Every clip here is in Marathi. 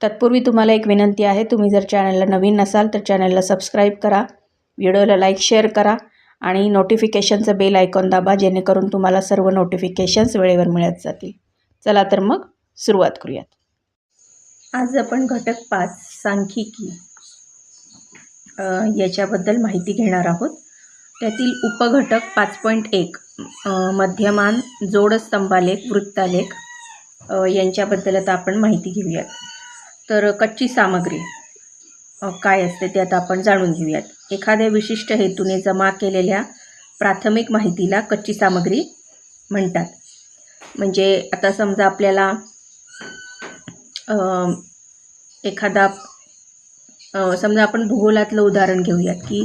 तत्पूर्वी तुम्हाला एक विनंती आहे तुम्ही जर चॅनलला नवीन नसाल तर चॅनलला सबस्क्राईब करा व्हिडिओला लाईक शेअर करा आणि नोटिफिकेशनचं बेल आयकॉन दाबा जेणेकरून तुम्हाला सर्व नोटिफिकेशन्स वेळेवर मिळत जातील. चला तर मग सुरुवात करूयात. आज आपण घटक पाच सांख्यिकी याच्याबद्दल माहिती घेणार आहोत. त्यातील उपघटक पाच पॉईंट एक मध्यमान जोडस्तंभालेख वृत्तालेख यांच्याबद्दल आता आपण माहिती घेऊयात. तर कच्ची सामग्री काय असते ते आता आपण जाणून घेऊयात. एखाद्या विशिष्ट हेतूने जमा केलेल्या प्राथमिक माहितीला कच्ची सामग्री म्हणतात. म्हणजे आता समजा आपल्याला एखादा समजा आपण भूगोलातलं उदाहरण घेऊयात की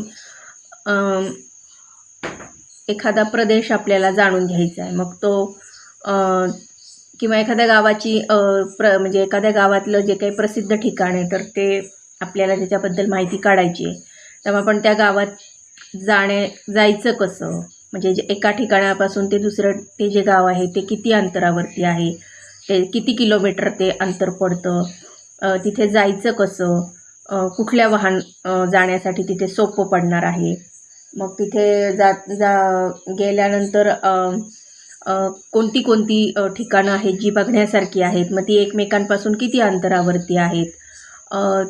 एखादा प्रदेश आपल्याला जाणून घ्यायचा आहे. मग तो किंवा एखाद्या गावाची प्र म्हणजे एखाद्या गावातलं जे काही प्रसिद्ध ठिकाण आहे तर ते आपल्याला त्याच्याबद्दल माहिती काढायची आहे. तेव्हा आपण त्या गावात जाणे जायचं कसं? म्हणजे जे एका ठिकाणापासून ते दुसरं ते जे गाव आहे ते किती अंतरावरती आहे? ते किती किलोमीटर ते अंतर पडतं? तिथे जायचं कसं? कुठल्या वाहन जाण्यासाठी तिथे सोपं पडणार आहे? मग तिथे जा जा गेल्यानंतर कोणती कोणती ठिकाणं आहेत जी बघण्यासारखी आहेत? मग ती एकमेकांपासून किती अंतरावरती आहेत?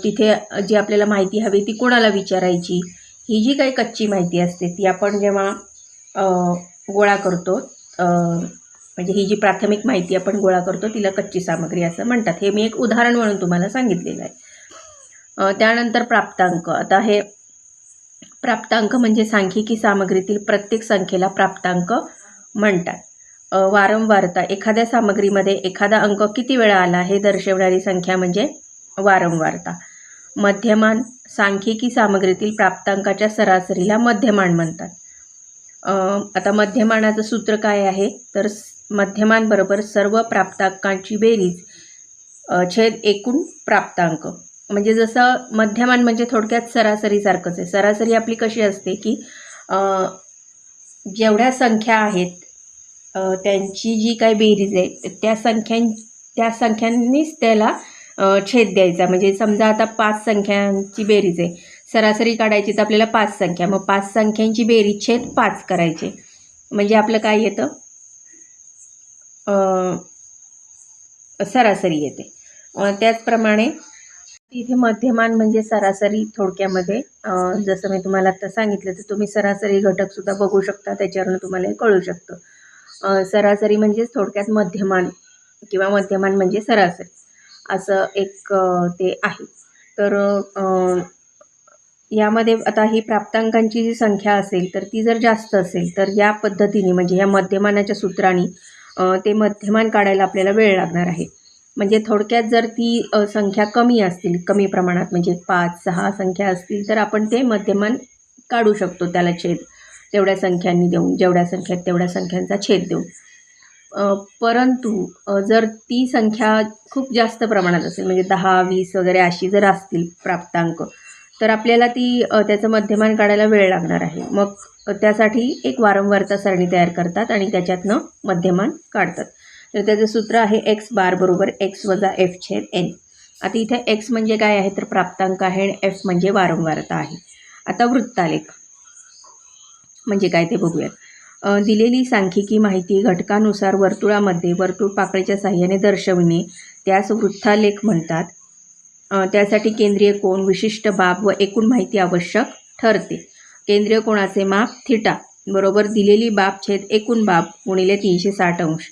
तिथे जी आपल्याला माहिती हवी ती कोणाला विचारायची? ही जी काही कच्ची माहिती असते ती आपण जेव्हा गोळा करतो म्हणजे ही जी प्राथमिक माहिती आपण गोळा करतो तिला कच्ची सामग्री असं म्हणतात. हे मी एक उदाहरण म्हणून तुम्हाला सांगितलेलं आहे. त्यानंतर प्राप्तांक. आता हे प्राप्तांक म्हणजे सांख्यिकी सामग्रीतील प्रत्येक संख्येला प्राप्तांक म्हणतात. वारंवारता एखाद्या सामग्रीमध्ये एखादा अंक किती वेळा आला हे दर्शवणारी संख्या म्हणजे वारंवारता. मध्यमान सांख्यिकी सामग्रीतील प्राप्तांकाच्या सरासरीला मध्यमान म्हणतात. आता मध्यमानाचं सूत्र काय आहे? तर स- मध्यमान बरोबर सर्व प्राप्तांकांची बेरीज छेद एकूण प्राप्तांक. म्हणजे जसं मध्यमान म्हणजे थोडक्यात सरासरीसारखंच आहे. सरासरी आपली कशी असते की जेवढ्या संख्या आहेत त्यांची जी काही बेरीज आहे त्या संख्यां त्या संख्यांनीच त्याला छेद द्यायचा. म्हणजे समजा आता पाच संख्यांची बेरीज आहे. सरासरी काढायची तर आपल्याला पाच संख्या. मग पाच संख्यांची बेरीज छेद पाच करायचे. म्हणजे आपलं काय येतं? सरासरी येते. त्याचप्रमाणे इथे मध्यमान म्हणजे सरासरी थोडक्यामध्ये जसं मी तुम्हाला आता सांगितलं तर तुम्ही सरासरी घटकसुद्धा बघू शकता. त्याच्यावरून तुम्हाला हे कळू शकतं. सरासरी म्हणजेच थोडक्यात मध्यमान किंवा मध्यमान म्हणजे सरासरी. असं एक ते आहे. तर यामध्ये आता ही प्राप्तांकांची जी संख्या असेल तर ती जर जास्त असेल तर या पद्धतीने म्हणजे या मध्यमानाच्या सूत्राने ते मध्यमान काढायला आपल्याला वेळ लागणार आहे. म्हणजे थोडक्यात जर ती संख्या कमी असतील कमी प्रमाणात म्हणजे पाच सहा संख्या असतील तर आपण ते मध्यमान काढू शकतो त्याला छेद. तेवढ्या संख्यांनी देऊन जेवढ्या संख्यात तेवढ्या संख्यांचा छेद देऊन. परंतु जर ती संख्या खूप जास्त प्रमाणात असेल म्हणजे दहा वीस वगैरे अशी जर असतील प्राप्तांक तर आपल्याला ती त्याचं मध्यमान काढायला वेळ लागणार आहे. मग त्यासाठी एक वारंवारता सरणी तयार करतात आणि त्याच्यातनं मध्यमान काढतात. तर त्याचं सूत्र आहे एक्स बार बरोबर एक्स वजा एफ छेद एन आता इथे एक्स म्हणजे काय आहे? तर प्राप्तांक आहे आणि एफ म्हणजे वारंवारता आहे. आता वृत्तालेख. म्हणजे काय ते बघूयात. दिलेली सांख्यिकी माहिती घटकानुसार वर्तुळामध्ये वर्तुळ पाकळीच्या साह्याने दर्शविणे त्यास वृत्तालेख म्हणतात. त्यासाठी केंद्रीय कोण विशिष्ट बाब व एकूण माहिती आवश्यक ठरते. केंद्रीय कोणाचे माप थिटा बरोबर दिलेली बाब छेद एकूण बाब गुणिले तीनशे साठ अंश.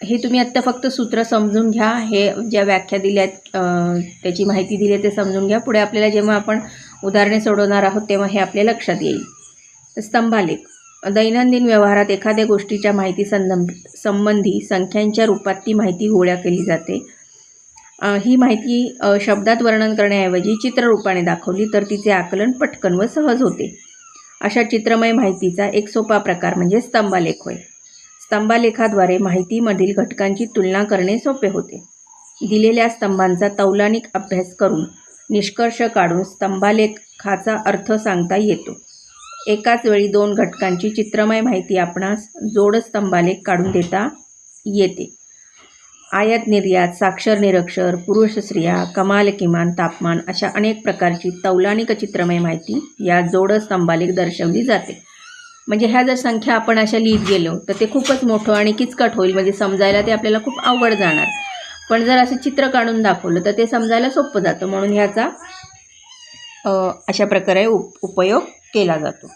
हे तुम्ही आत्ता फक्त सूत्र समजून घ्या हे ज्या व्याख्या दिल्यात आहेत त्याची माहिती दिली आहे ते समजून घ्या. पुढे आपल्याला जेव्हा आपण उदाहरणे सोडवणार आहोत तेव्हा हे आपल्या लक्षात येईल. स्तंभालेख. दैनंदिन व्यवहारात एखाद्या गोष्टीच्या माहिती संदं संबंधी संख्यांच्या रूपात ती माहिती गोळ्या केली जाते. ही माहिती शब्दात वर्णन करण्याऐवजी चित्ररूपाने दाखवली तर तिचे आकलन पटकन व सहज होते. अशा चित्रमय माहितीचा एक सोपा प्रकार म्हणजे स्तंभालेख होय. स्तंभालेखाद्वारे माहितीमधील घटकांची तुलना करणे सोपे होते. दिलेल्या स्तंभांचा तौलानिक अभ्यास करून निष्कर्ष काढून स्तंभालेखाचा अर्थ सांगता येतो. एकाच वेळी दोन घटकांची चित्रमय माहिती आपणास जोडस्तंभालेख काढून देता येते. आयात निर्यात साक्षर निरक्षर पुरुष स्त्रिया कमाल किमान तापमान अशा अनेक प्रकारची तौलानिक चित्रमय माहिती या जोडस्तंभालेख दर्शवली जाते. म्हणजे ह्या जर संख्या आपण अशा लिहित गेलो तर ते खूपच मोठं आणि किचकट होईल. म्हणजे समजायला ते आपल्याला खूप अवघड जाणार. पण जर असं चित्र काढून दाखवलं तर ते समजायला सोपं जातं. म्हणून ह्याचा अशा प्रकारे उप उपयोग केला जातो